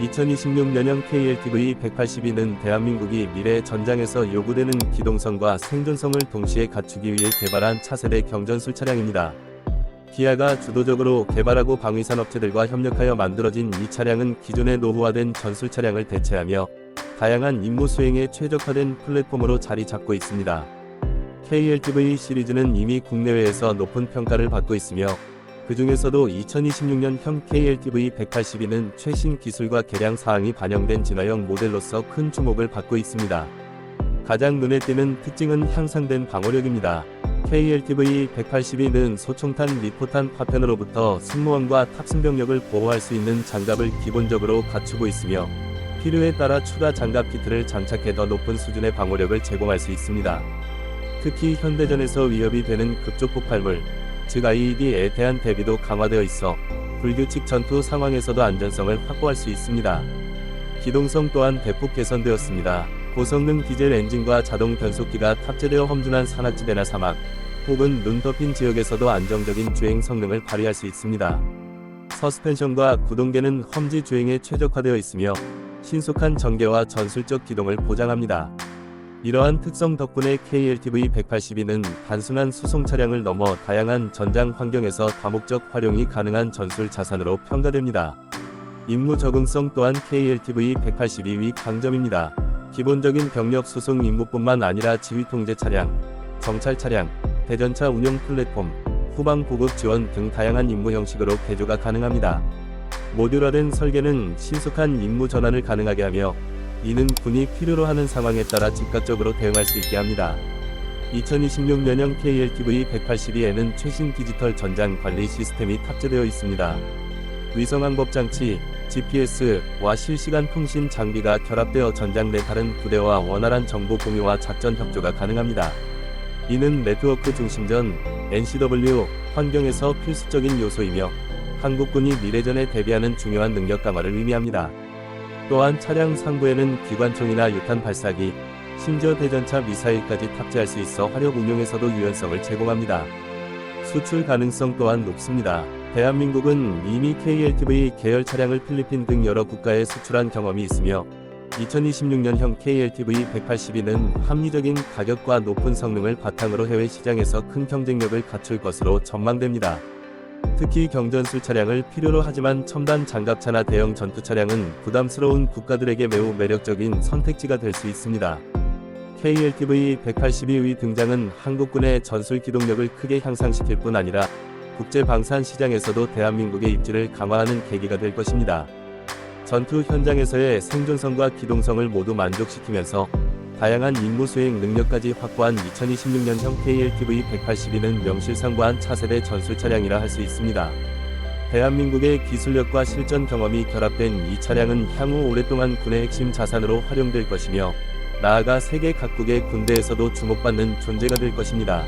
2026년형 KLTV 182는 대한민국이 미래 전장에서 요구되는 기동성과 생존성을 동시에 갖추기 위해 개발한 차세대 경전술 차량입니다. 기아가 주도적으로 개발하고 방위산 업체들과 협력하여 만들어진 이 차량은 기존의 노후화된 전술 차량을 대체하며 다양한 임무 수행에 최적화된 플랫폼으로 자리 잡고 있습니다. KLTV 시리즈는 이미 국내외에서 높은 평가를 받고 있으며 그 중에서도 2026년형 KLTV 182는 최신 기술과 개량 사항이 반영된 진화형 모델로서 큰 주목을 받고 있습니다. 가장 눈에 띄는 특징은 향상된 방어력입니다. KLTV 182는 소총탄 리포탄 파편으로부터 승무원과 탑승 병력을 보호할 수 있는 장갑을 기본적으로 갖추고 있으며 필요에 따라 추가 장갑 키트를 장착해 더 높은 수준의 방어력을 제공할 수 있습니다. 특히 현대전에서 위협이 되는 급조 폭발물, 즉 IED에 대한 대비도 강화되어 있어 불규칙 전투 상황에서도 안전성을 확보할 수 있습니다. 기동성 또한 대폭 개선되었습니다. 고성능 디젤 엔진과 자동 변속기가 탑재되어 험준한 산악지대나 사막, 혹은 눈 덮인 지역에서도 안정적인 주행 성능을 발휘할 수 있습니다. 서스펜션과 구동계는 험지 주행에 최적화되어 있으며 신속한 전개와 전술적 기동을 보장합니다. 이러한 특성 덕분에 KLTV 182는 단순한 수송 차량을 넘어 다양한 전장 환경에서 다목적 활용이 가능한 전술 자산으로 평가됩니다. 임무 적응성 또한 KLTV 182위 강점입니다. 기본적인 병력 수송 임무뿐만 아니라 지휘 통제 차량, 정찰 차량, 대전차 운용 플랫폼, 후방 보급 지원 등 다양한 임무 형식으로 개조가 가능합니다. 모듈화된 설계는 신속한 임무 전환을 가능하게 하며 이는 군이 필요로 하는 상황에 따라 즉각적으로 대응할 수 있게 합니다. 2026년형 KLTV 182에는 최신 디지털 전장 관리 시스템이 탑재되어 있습니다. 위성항법 장치, GPS와 실시간 통신 장비가 결합되어 전장 내 다른 부대와 원활한 정보 공유와 작전 협조가 가능합니다. 이는 네트워크 중심전, NCW 환경에서 필수적인 요소이며 한국군이 미래전에 대비하는 중요한 능력 강화를 의미합니다. 또한 차량 상부에는 기관총이나 유탄 발사기, 심지어 대전차 미사일까지 탑재할 수 있어 화력 운용에서도 유연성을 제공합니다. 수출 가능성 또한 높습니다. 대한민국은 이미 KLTV 계열 차량을 필리핀 등 여러 국가에 수출한 경험이 있으며 2026년형 KLTV 182는 합리적인 가격과 높은 성능을 바탕으로 해외 시장에서 큰 경쟁력을 갖출 것으로 전망됩니다. 특히 경전술 차량을 필요로 하지만 첨단 장갑차나 대형 전투 차량은 부담스러운 국가들에게 매우 매력적인 선택지가 될 수 있습니다. KLTV 182의 등장은 한국군의 전술 기동력을 크게 향상시킬 뿐 아니라 국제 방산 시장에서도 대한민국의 입지를 강화하는 계기가 될 것입니다. 전투 현장에서의 생존성과 기동성을 모두 만족시키면서 다양한 임무 수행 능력까지 확보한 2026년형 KLTV 182는 명실상부한 차세대 전술 차량이라 할 수 있습니다. 대한민국의 기술력과 실전 경험이 결합된 이 차량은 향후 오랫동안 군의 핵심 자산으로 활용될 것이며 나아가 세계 각국의 군대에서도 주목받는 존재가 될 것입니다.